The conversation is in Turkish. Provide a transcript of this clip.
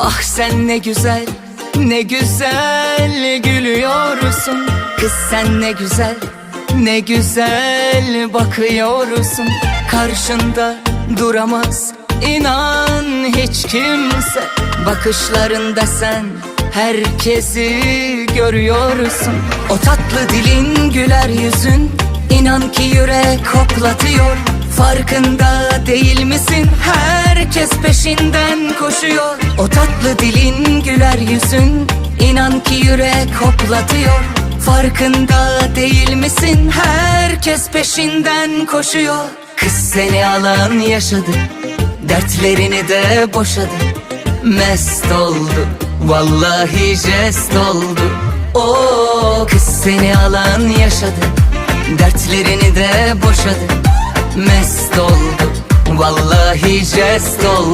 Ah sen ne güzel, ne güzel gülüyorsun. Kız sen ne güzel, ne güzel bakıyorsun. Karşında duramaz inan hiç kimse. Bakışlarında sen herkesi görüyorsun. O tatlı dilin güler yüzün inan ki yürek koklatıyor. Farkında değil misin? Herkes peşinden koşuyor O tatlı dilin güler yüzün inan ki yürek hoplatıyor. Farkında değil misin? Herkes peşinden koşuyor. Kız seni alan yaşadı Dertlerini de boşadı. Mest oldu Vallahi jest oldu. O kız seni alan yaşadı Dertlerini de boşadı. Mest oldu Vallahi jest oldu